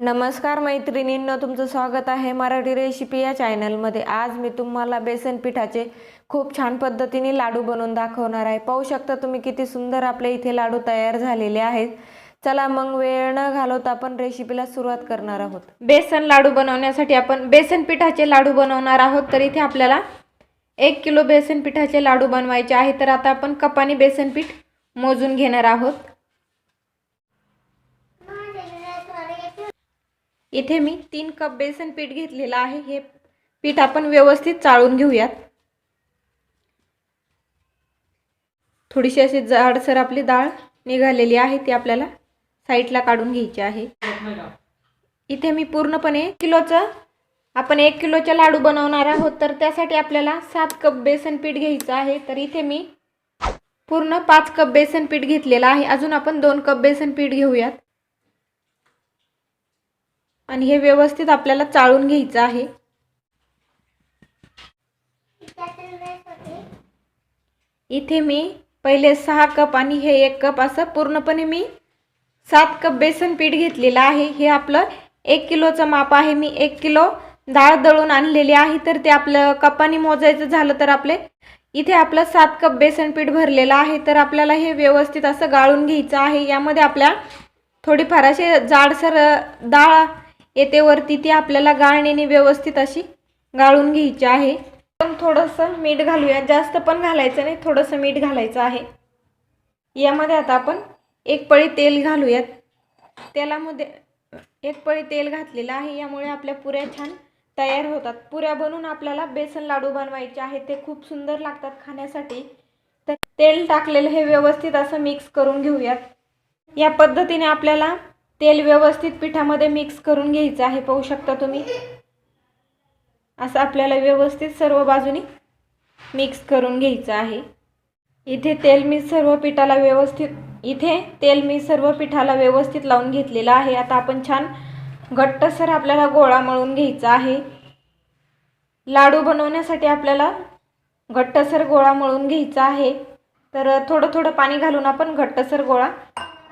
नमस्कार मैत्रिणींनो तुमचं स्वागत आहे मराठी रेसिपी या चॅनलमध्ये. आज मी तुम्हाला बेसन पिठाचे खूप छान पद्धतीने लाडू बनवून दाखवणार आहे. पाहू शकता तुम्ही किती सुंदर आपल्या इथे लाडू तयार झालेले आहेत. चला मग वेळ न घालवता आपण रेसिपीला सुरुवात करणार आहोत. बेसन लाडू बनवण्यासाठी आपण बेसन पिठाचे लाडू बनवणार आहोत. तर इथे आपल्याला एक किलो बेसन पिठाचे लाडू बनवायचे आहे. तर आता आपण कपाने बेसन पीठ मोजून घेणार आहोत. इथे मी तीन कप बेसन पीठ घेतलेलं आहे. हे पीठ आपण व्यवस्थित चाळून घेऊयात. थोडीशी अशी जाडसर आपली डाळ निघालेली आहे ती आपल्याला साईडला काढून घ्यायची आहे. इथे मी पूर्णपणे किलोचं आपण एक किलोचे लाडू बनवणार आहोत तर त्यासाठी आपल्याला सात कप बेसन पीठ घ्यायचं आहे. तर इथे मी पूर्ण पाच कप बेसन पीठ घेतलेलं आहे. अजून आपण दोन कप बेसन पीठ घेऊयात. आणि हे व्यवस्थित आपल्याला चाळून घ्यायचं आहे. इथे मी पहिले सहा कप आणि हे एक कप असं पूर्णपणे मी सात कप बेसन पीठ घेतलेलं आहे. हे आपलं एक किलोचं माप आहे. मी एक किलो डाळ दळून आणलेली आहे. तर ते आपलं कपाने मोजायचं झालं तर आपले इथे आपलं सात कप बेसन पीठ भरलेलं आहे. तर आपल्याला हे व्यवस्थित असं गाळून घ्यायचं आहे. यामध्ये आपल्या थोडीफार असे जाडसर डाळ येते वरती ती आपल्याला गाळणीने व्यवस्थित अशी गाळून घ्यायची आहे. पण थोडंसं मीठ घालूया. जास्त पण घालायचं नाही थोडंसं मीठ घालायचं आहे. यामध्ये आता आपण एक पळी तेल घालूयात. तेलामध्ये एक पळी तेल घातलेलं आहे. यामुळे आपल्या पुऱ्या छान तयार होतात. पुऱ्या बनवून आपल्याला बेसन लाडू बनवायचे आहे ते खूप सुंदर लागतात खाण्यासाठी. तर तेल टाकलेलं हे व्यवस्थित असं मिक्स करून घेऊयात. या पद्धतीने आपल्याला तेल व्यवस्थित पिठामध्ये मिक्स करून घ्यायचं आहे. पाहू शकता तुम्ही. असं आपल्याला व्यवस्थित सर्व बाजूनी मिक्स करून घ्यायचं आहे. इथे तेल मी सर्व पिठाला व्यवस्थित इथे तेल मी सर्व पिठाला व्यवस्थित लावून घेतलेलं आहे. आता आपण छान घट्टसर आपल्याला गोळा मळून घ्यायचा आहे. लाडू बनवण्यासाठी आपल्याला घट्टसर गोळा मळून घ्यायचा आहे. तर थोडं थोडं पाणी घालून आपण घट्टसर गोळा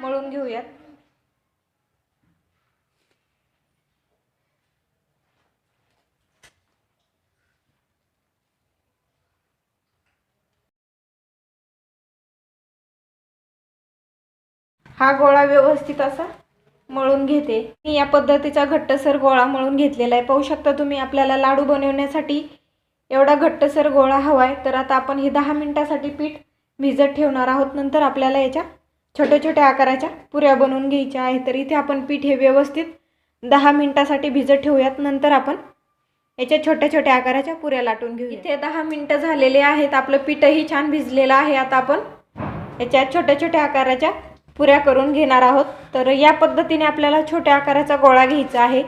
मळून घेऊयात. हा गोळा व्यवस्थित असा मळून घेते. मी या पद्धतीचा घट्टसर गोळा मळून घेतलेला आहे. पाहू शकता तुम्ही आपल्याला लाडू बनवण्यासाठी एवढा घट्टसर गोळा हवा आहे तर आता आपण हे दहा मिनटासाठी पीठ भिजत ठेवणार आहोत. नंतर आपल्याला याच्या छोट्या छोट्या आकाराच्या पुऱ्या बनवून घ्यायच्या आहेत. तर इथे आपण पीठ हे व्यवस्थित दहा मिनटासाठी भिजत ठेवूयात. नंतर आपण याच्या छोट्या छोट्या आकाराच्या पुऱ्या लाटून घेऊ इथे दहा मिनटं झालेले आहेत. आपलं पीठही छान भिजलेलं आहे. आता आपण याच्या छोट्या छोट्या आकाराच्या पुऱ्या करून घेणार आहोत. तर या पद्धतीने आपल्याला छोट्या आकाराचा गोळा घ्यायचा आहे.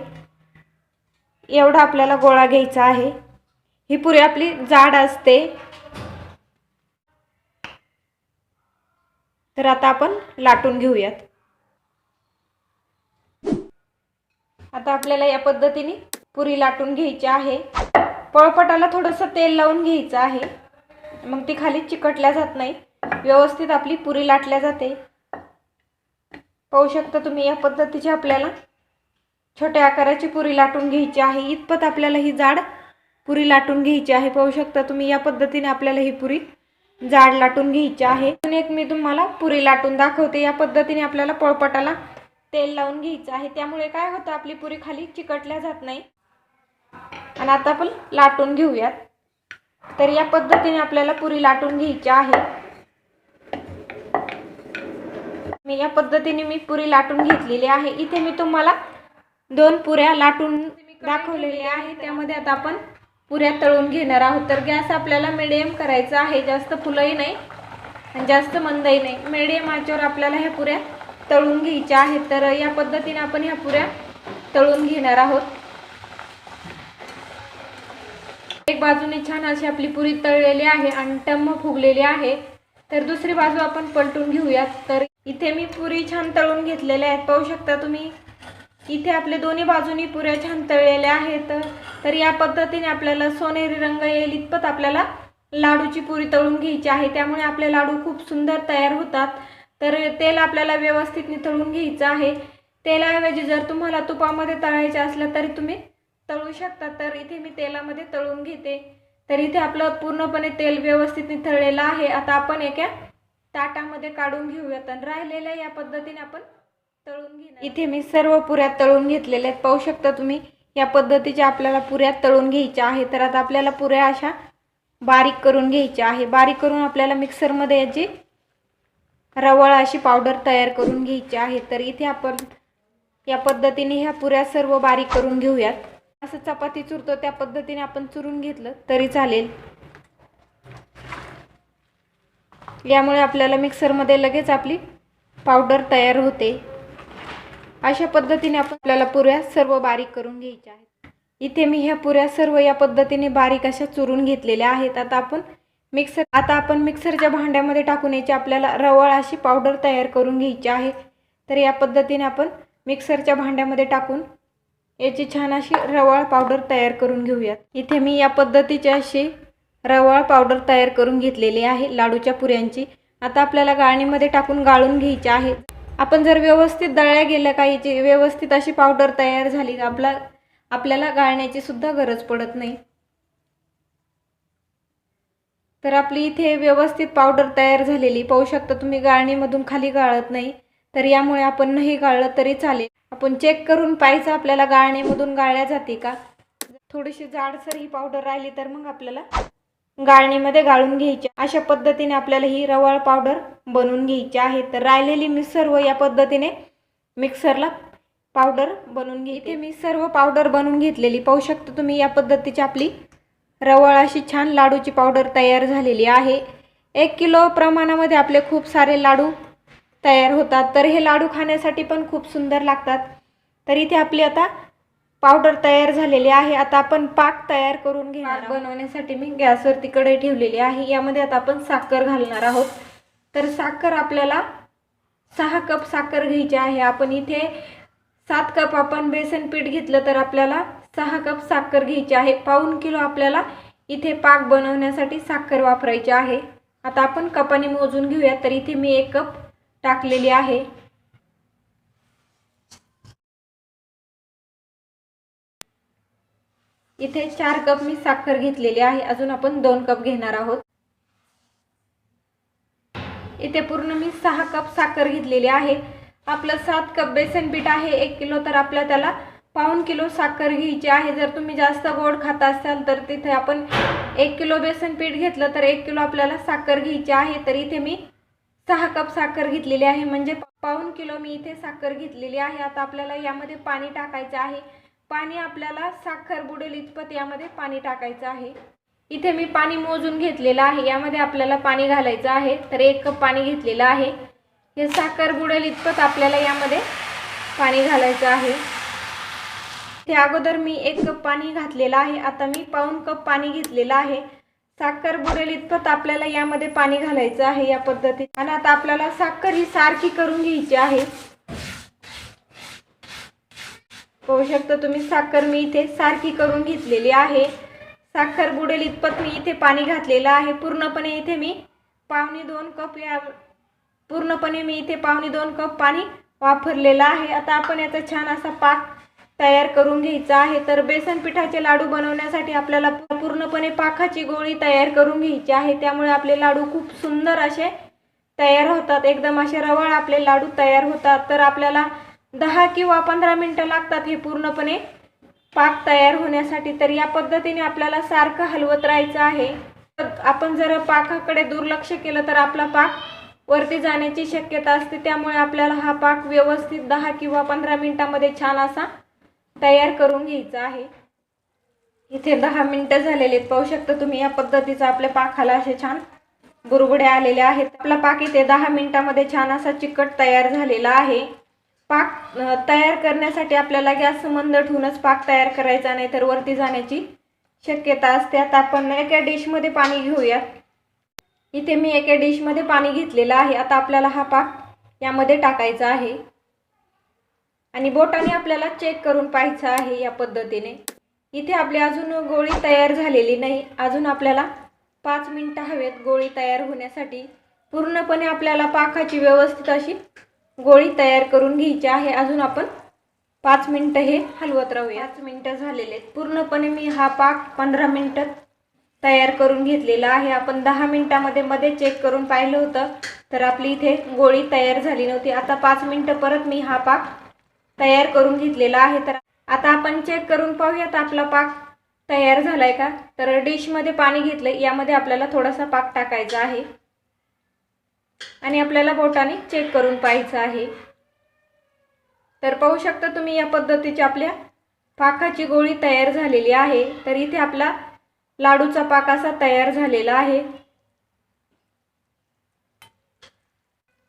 एवढा आपल्याला गोळा घ्यायचा आहे. ही पुरी आपली जाड असते. तर आता आपण लाटून घेऊयात. आता आपल्याला या पद्धतीने पुरी लाटून घ्यायची आहे. पळपटाला थोडंसं तेल लावून घ्यायचं आहे. मग ती खाली चिकटल्या जात नाही. व्यवस्थित आपली पुरी लाटल्या जाते. पाहू शकता तुम्ही या पद्धतीची आपल्याला छोट्या आकाराची पुरी लाटून घ्यायची आहे. इतपत आपल्याला ही जाड पुरी लाटून घ्यायची आहे. पाहू शकता तुम्ही या पद्धतीने आपल्याला ही पुरी जाड लाटून घ्यायची आहे. अजून एक मी तुम्हाला पुरी लाटून दाखवते. या पद्धतीने आपल्याला पळपटाला तेल लावून घ्यायचं आहे. त्यामुळे काय होतं? आपली पुरी खाली चिकटल्या जात नाही. आणि आता आपण लाटून घेऊयात. तर या पद्धतीने आपल्याला पुरी लाटून घ्यायची आहे. मी या पद्धतीने मी पुरी लाटून घेतलेली आहे. इथे मी तुम्हाला दोन पुऱ्या लाटून दाखवलेल्या आहे त्यामध्ये आता आपण पुऱ्या तळून घेणार आहोत. तर गॅस आपल्याला मिडियम करायचा आहे. जास्त फुलंही नाही आणि जास्त मंदही नाही. मिडियम आचेवर आपल्याला ह्या पुऱ्या तळून घ्यायच्या आहेत. तर या पद्धतीने आपण ह्या पुऱ्या तळून घेणार आहोत. एक बाजूने छान अशी आपली पुरी तळलेली आहे आणि टम्म फुगलेली आहे. तर दुसरी बाजू आपण पलटून घेऊयात. तर इथे मी पुरी छान तळून घेतलेल्या आहेत. पाहू शकता तुम्ही? इथे आपले दोन्ही बाजूनी पुऱ्या छान तळलेल्या आहेत. तर या पद्धतीने आपल्याला सोनेरी रंग येईल इतपत आपल्याला लाडूची पुरी तळून घ्यायची आहे. त्यामुळे आपले लाडू खूप सुंदर तयार होतात. तर तेल आपल्याला व्यवस्थित निथळून घ्यायचं आहे. तेलाऐवजी जर तुम्हाला तुपामध्ये तळायचे असलं तरी तुम्ही तळू शकता. तर इथे मी तेलामध्ये तळून घेते. तर इथे आपलं पूर्णपणे तेल व्यवस्थित तळलेलं आहे. आता आपण एका ताटामध्ये काढून घेऊयात आणि राहिलेल्या या पद्धतीने आपण तळून घेणार इथे मी सर्व पुऱ्या तळून घेतलेल्या आहेत. पाहू शकता तुम्ही या पद्धतीच्या आपल्याला पुऱ्या तळून घ्यायच्या आहे तर आता आपल्याला पुऱ्या अशा बारीक करून घ्यायच्या आहे बारीक करून आपल्याला मिक्सरमध्ये याची रवळ अशी पावडर तयार करून घ्यायची आहे. तर इथे आपण या पद्धतीने ह्या पुऱ्या सर्व बारीक करून घेऊयात. असं चपाती चुरतो त्या पद्धतीने आपण चुरून घेतलं तरी चालेल. यामुळे आपल्याला मिक्सरमध्ये लगेच आपली पावडर तयार होते. अशा पद्धतीने आपण आपल्याला पुऱ्या सर्व बारीक करून घ्यायच्या आहेत. इथे मी ह्या पुऱ्या सर्व या पद्धतीने बारीक अशा चुरून घेतलेल्या आहेत. आता आपण मिक्सर आता आपण मिक्सरच्या भांड्यामध्ये टाकून याची आपल्याला रवळ अशी पावडर तयार करून घ्यायची आहे. तर या पद्धतीने आपण मिक्सरच्या भांड्यामध्ये टाकून याची छान अशी रवाळ पावडर तयार करून घेऊयात. इथे मी या पद्धतीची अशी रवाळ पावडर तयार करून घेतलेली आहे लाडूच्या पुऱ्यांची. आता आपल्याला गाळणीमध्ये टाकून गाळून घ्यायची आहे. आपण जर व्यवस्थित दळल्या गेल्या काहीची व्यवस्थित अशी पावडर तयार झाली आपला आपल्याला गाळण्याची सुद्धा गरज पडत नाही. तर आपली इथे व्यवस्थित पावडर तयार झालेली. पाहू शकता तुम्ही गाळणीमधून खाली गाळत नाही. तर यामुळे आपण नाही गाळलं तरी चालेल. आपण चेक करून पाहायचं आपल्याला गाळणीमधून गाळल्या जाते का. थोडीशी जाडसर ही पावडर राहिली तर मग आपल्याला गाळणीमध्ये गाळून घ्यायची. अशा पद्धतीने आपल्याला ही रवाळ पावडर बनवून घ्यायची आहे. तर राहिलेली मी सर्व या पद्धतीने मिक्सरला पावडर बनवून घेते. मी सर्व पावडर बनवून घेतलेली. पाहू शकता तुम्ही या पद्धतीची आपली रवाळ अशी छान लाडूची पावडर तयार झालेली आहे. एक किलो प्रमाणामध्ये आपले खूप सारे लाडू तयार होतात. तर हे लाडू खाण्यासाठी पण खूप सुंदर लागतात. तर इथे आपली आता पावडर तयार झालेली आहे. आता आपण पाक तयार करून घेणार बनवण्यासाठी मी गॅसवरती कढई ठेवलेली आहे. यामध्ये आता आपण साखर घालणार आहोत. तर साखर आपल्याला सहा कप साखर घ्यायची आहे. आपण इथे सात कप आपण बेसन पीठ घेतलं तर आपल्याला सहा कप साखर घ्यायची आहे. पाऊन किलो आपल्याला इथे पाक बनवण्यासाठी साखर वापरायची आहे. आता आपण कपाने मोजून घेऊया. तर इथे मी एक कप टाकलेली आहे. इथे चार कप मी साखर घेतलेली आहे. अजून आपण दोन कप घेणार आहोत. इथे पूर्ण मी सहा कप साखर घेतलेली आहे. आपलं सात कप बेसन पीठ आहे. एक किलो तर आपल्या त्याला पाऊन किलो साखर घ्यायची आहे. जर तुम्ही जास्त गोड खाता असाल तर तिथे आपण एक किलो बेसन पीठ घेतलं तर एक किलो आपल्याला साखर घ्यायची आहे. तर इथे मी सहा कप साखर घेतलेली आहे. म्हणजे पाऊन किलो मी इथे साखर घेतलेली आहे. आता आपल्याला यामध्ये पाणी टाकायचं आहे. पाणी आपल्याला साखर बुडेल इतपत यामध्ये पाणी टाकायचं आहे. इथे मी पाणी मोजून घेतलेलं आहे. यामध्ये आपल्याला पाणी घालायचं आहे. तर एक कप पाणी घेतलेलं आहे. हे साखर बुडेल इतपत आपल्याला यामध्ये पाणी घालायचं आहे. ते अगोदर मी एक कप पाणी घातलेलं आहे. आता मी पाऊन कप पाणी घेतलेलं आहे. साखर बुडेल इतपत आपल्याला यामध्ये पाणी घालायचं आहे या पद्धतीत. आणि आता आपल्याला साखर ही सारखी करून घ्यायची आहे. पाहू शकता तुम्ही साखर मी इथे सारखी करून घेतलेली आहे. साखर बुडेल इतपत मी इथे पाणी घातलेलं आहे. पूर्णपणे इथे मी पावणे दोन कप या पूर्णपणे मी इथे पावणे दोन कप पाणी वापरलेलं आहे. आता आपण याचा छान असा पाक तयार करून घ्यायचा आहे. तर बेसन पिठाचे लाडू बनवण्यासाठी आपल्याला पूर्णपणे पाखाची गोळी तयार करून घ्यायची आहे. त्यामुळे आपले लाडू खूप सुंदर असे तयार होतात. एकदम असे रवळ आपले लाडू तयार होतात. तर आपल्याला दहा किंवा पंधरा मिनटं लागतात हे पूर्णपणे पाक तयार होण्यासाठी. तर या पद्धतीने आपल्याला सारखं हलवत राहायचं आहे. आपण जर पाकाकडे दुर्लक्ष केलं तर आपला पाक वरती जाण्याची शक्यता असते. त्यामुळे आपल्याला हा पाक व्यवस्थित दहा किंवा पंधरा मिनटामध्ये छान असा तयार करून घ्यायचा आहे. इथे दहा मिनटं झालेले आहेत. पाहू शकता तुम्ही या पद्धतीचा आपल्या पाकाला असे छान बुरबुड्या आलेले आहेत. आपला पाक इथे दहा मिनटामध्ये छान असा चिकट तयार झालेला आहे. पाक तयार करण्यासाठी आपल्याला गॅस मंद ठेवूनच पाक तयार करायचा नाही तर वरती जाण्याची शक्यता असते. आता आपण एका डिशमध्ये पाणी घेऊयात. इथे मी एका डिशमध्ये पाणी घेतलेलं आहे. आता आपल्याला हा पाक यामध्ये टाकायचा आहे. आणि बोटाने आपल्याला चेक करून पाहायचं आहे या पद्धतीने. इथे आपली अजून गोळी तयार झालेली नाही. अजून आपल्याला पाच मिनटं हवेत गोळी तयार होण्यासाठी. पूर्णपणे आपल्याला पाकाची व्यवस्थित अशी गोळी तयार करून घ्यायची आहे. अजून आपण पाच मिनटं हे हलवत राहूया. पाच मिनटं झालेले आहेत. पूर्णपणे मी हा पाक पंधरा मिनटं तयार करून घेतलेला आहे. आपण दहा मिनटामध्ये मध्ये चेक करून पाहिलं होतं तर आपली इथे गोळी तयार झाली नव्हती. आता पाच मिनटं परत मी हा पाक तयार करून घेतलेला आहे. तर आता आपण चेक करून पाहूयात आपला पाक तयार झालाय का? तर डिशमध्ये पाणी घेतलं यामध्ये आपल्याला थोडासा पाक टाकायचा आहे. आणि आपल्याला बोटाने चेक करून पाहायचं आहे. तर पाहू शकता तुम्ही या पद्धतीची आपल्या पाकाची गोळी तयार झालेली आहे. तर इथे आपला लाडूचा पाक असा तयार झालेला आहे.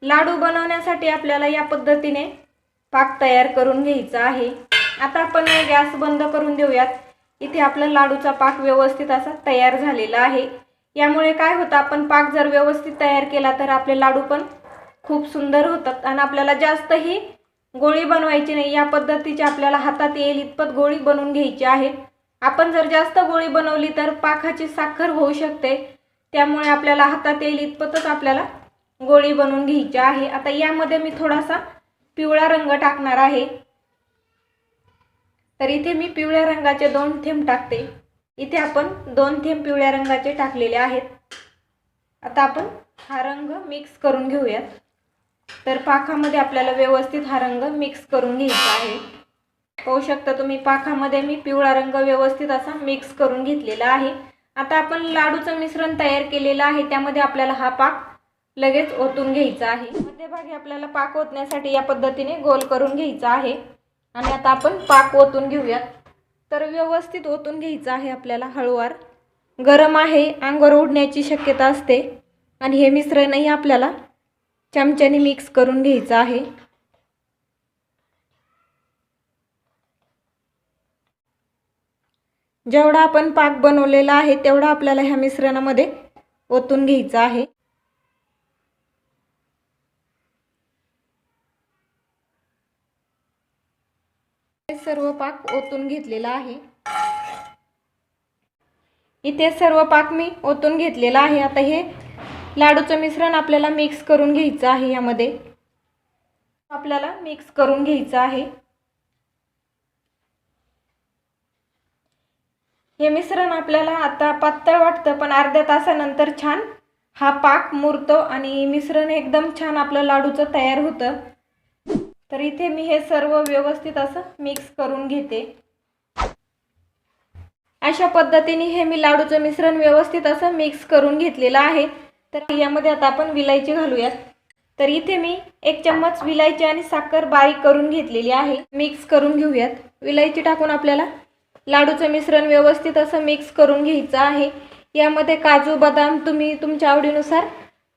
लाडू बनवण्यासाठी आपल्याला या पद्धतीने पाक तयार करून घ्यायचा आहे. आता आपण गॅस बंद करून देऊयात. इथे आपला लाडूचा पाक व्यवस्थित असा तयार झालेला आहे. यामुळे काय होतं आपण पाक जर व्यवस्थित तयार केला तर आपले लाडू पण खूप सुंदर होतात. आणि आपल्याला जास्तही गोळी बनवायची नाही. या पद्धतीची आपल्याला हातात येईल इतपत गोळी बनवून घ्यायची आहे. आपण जर जास्त गोळी बनवली तर पाखाची साखर होऊ शकते. त्यामुळे आपल्याला हातात येईल इतपतच आपल्याला गोळी बनवून घ्यायची आहे. आता यामध्ये मी थोडासा पिवळा रंग टाकणार आहे. तर इथे मी पिवळ्या रंगाचे दोन थेंब टाकते. इथे आपण दोन थेंब पिवळ्या रंगाचे टाकलेले आहेत. आता आपण हा रंग मिक्स करून घेऊयात. तर पाखामध्ये आपल्याला व्यवस्थित हा रंग मिक्स करून घ्यायचा आहे. पाहू शकता तुम्ही पाखामध्ये मी पिवळा रंग व्यवस्थित असा मिक्स करून घेतलेला आहे. आता आपण लाडूचं मिश्रण तयार केलेलं आहे. त्यामध्ये आपल्याला हा पाक लगेच ओतून घ्यायचा आहे. मध्यभागी आपल्याला पाक ओतण्यासाठी या पद्धतीने गोल करून घ्यायचा आहे. आणि आता आपण पाक ओतून घेऊयात. तर व्यवस्थित ओतून घ्यायचं आहे आपल्याला हळूवार. गरम आहे अंगावर उडण्याची शक्यता असते. आणि हे मिश्रणही आपल्याला चमच्याने मिक्स करून घ्यायचं आहे. जेवढा आपण पाक बनवलेला आहे तेवढा आपल्याला ह्या मिश्रणामध्ये ओतून घ्यायचं आहे. सर्व पाक ओतून घेतलेला आहे. इथे सर्व पाक मी ओतून घेतलेला आहे. आता हे लाडूचं मिश्रण आपल्याला मिक्स करून घ्यायचं आहे यामध्ये. आपल्याला मिक्स करून घ्यायचं आहे. हे मिश्रण आपल्याला आता पातळ वाटतं पण अर्ध्या तासानंतर छान हा पाक मुरतो आणि मिश्रण एकदम छान आपलं लाडूचं तयार होतं. तर इथे मी हे सर्व व्यवस्थित असं मिक्स करून घेते. अशा पद्धतीने हे मी लाडूचं मिश्रण व्यवस्थित असं मिक्स करून घेतलेलं आहे. तर यामध्ये आता आपण विलायची घालूयात. तर इथे मी एक चम्मच विलायची आणि साखर बारीक करून घेतलेली आहे. मिक्स करून घेऊयात. विलायची टाकून आपल्याला लाडूचं मिश्रण व्यवस्थित असं मिक्स करून घ्यायचं आहे. यामध्ये काजू बदाम तुम्ही तुमच्या आवडीनुसार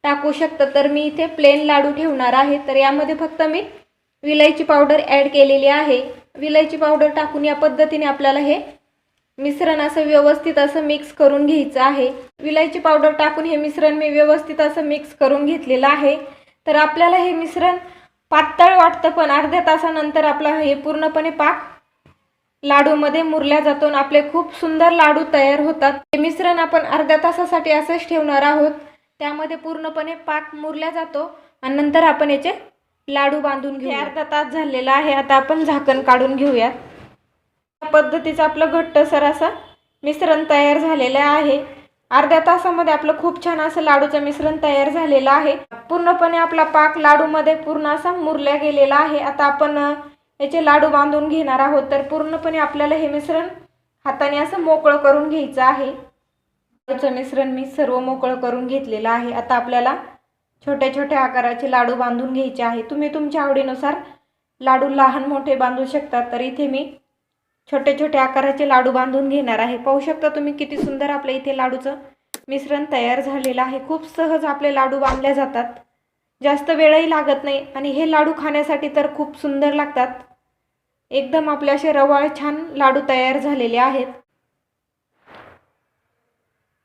टाकू शकता. तर मी इथे प्लेन लाडू ठेवणार आहे. तर यामध्ये फक्त मी विलायची पावडर ॲड केलेली आहे. विलायची पावडर टाकून या पद्धतीने आपल्याला हे मिश्रण असं व्यवस्थित असं मिक्स करून घ्यायचं आहे. विलायची पावडर टाकून हे मिश्रण मी व्यवस्थित असं मिक्स करून घेतलेलं आहे. तर आपल्याला हे मिश्रण पातळ वाटतं पण अर्ध्या तासानंतर आपला हे पूर्णपणे पाक लाडूमध्ये मुरल्या जातो आणि आपले खूप सुंदर लाडू तयार होतात. हे मिश्रण आपण अर्ध्या तासासाठी असंच ठेवणार आहोत. त्यामध्ये पूर्णपणे पाक मुरल्या जातो आणि नंतर आपण याचे लाडू बांधून घेऊ अर्धा तास झालेला आहे. आता आपण झाकण काढून घेऊयात. या पद्धतीचं आपलं घट्टसर असं मिश्रण तयार झालेलं आहे. अर्ध्या तासामध्ये आपलं खूप छान असं लाडूचं मिश्रण तयार झालेलं आहे. पूर्णपणे आपला पाक लाडूमध्ये पूर्ण असा मुरल्या गेलेला आहे. आता आपण याचे लाडू बांधून घेणार आहोत. तर पूर्णपणे आपल्याला हे मिश्रण हाताने असं मोकळं करून घ्यायचं आहे. लाडूचं मिश्रण मी सर्व मोकळं करून घेतलेलं आहे. आता आपल्याला छोट्या छोट्या आकाराचे लाडू बांधून घ्यायचे आहे. तुम्ही तुमच्या आवडीनुसार लाडू लहान मोठे बांधू शकता तर इथे मी छोटे छोटे आकाराचे लाडू बांधून घेणार आहे. पाहू शकता तुम्ही किती सुंदर आपल्या इथे लाडूचं मिश्रण तयार झालेलं आहे. खूप सहज आपले लाडू बांधले जातात. जास्त वेळही लागत नाही आणि हे लाडू खाण्यासाठी तर खूप सुंदर लागतात. एकदम आपले असे रवाळ छान लाडू तयार झालेले आहेत.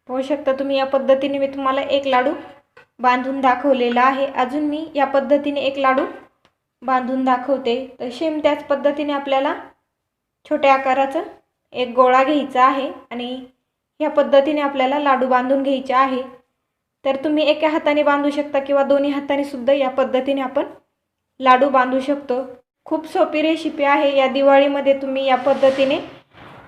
पाहू शकता तुम्ही या पद्धतीने मी तुम्हाला एक लाडू बांधून दाखवलेला आहे. अजून मी या पद्धतीने एक लाडू बांधून दाखवते. तर सेम त्याच पद्धतीने आपल्याला छोट्या आकाराचं एक गोळा घ्यायचा आहे आणि ह्या पद्धतीने आपल्याला लाडू बांधून घ्यायचे आहे. तर तुम्ही एका हाताने बांधू शकता किंवा दोन्ही हाताने सुद्धा या पद्धतीने आपण लाडू बांधू शकतो. खूप सोपी रेसिपी आहे. या दिवाळीमध्ये तुम्ही या पद्धतीने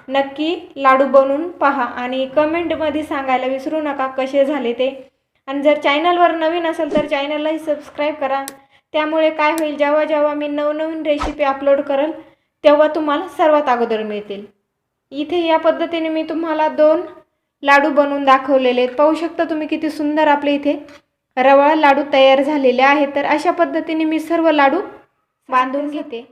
नक्की लाडू बनवून पहा आणि कमेंटमध्ये सांगायला विसरू नका कसे झाले ते. आणि जर चॅनलवर नवीन असेल तर चॅनललाही सबस्क्राईब करा. त्यामुळे काय होईल जेव्हा जेव्हा मी नवनवीन रेसिपी अपलोड करेल तेव्हा तुम्हाला सर्वात अगोदर मिळतील. इथे या पद्धतीने मी तुम्हाला दोन लाडू बनवून दाखवलेले आहेत. पाहू शकता तुम्ही किती सुंदर आपले इथे रवाळ लाडू तयार झालेले आहेत. तर अशा पद्धतीने मी सर्व लाडू बांधून घेते.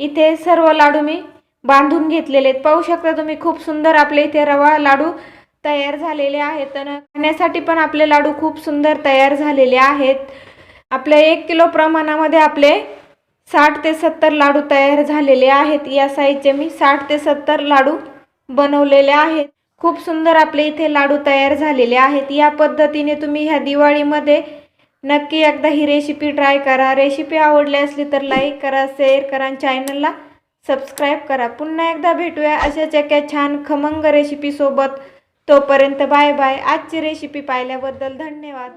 इथे सर्व लाडू मी बांधून घेतलेले आहेत. पाहू शकता तुम्ही खूप सुंदर आपले इथे रवाळ लाडू तयार झालेले आहेत आणि खाण्यासाठी पण आपले लाडू खूप सुंदर तयार झालेले आहेत. आपल्या एक किलो प्रमाणामध्ये आपले साठ ते सत्तर लाडू तयार झालेले आहेत. या साईजचे मी साठ ते सत्तर लाडू बनवलेले आहेत. खूप सुंदर आपले इथे लाडू तयार झालेले आहेत. या पद्धतीने तुम्ही ह्या दिवाळीमध्ये नक्की एकदा ही रेसिपी ट्राय करा. रेसिपी आवडली असली तर लाईक करा शेअर करा आणि चॅनलला सबस्क्राईब करा. पुन्हा एकदा भेटूया अशाच एका छान खमंग रेसिपीसोबत तोपर्यंत बाय बाय. आजची रेसिपी पाहिल्याबद्दल धन्यवाद.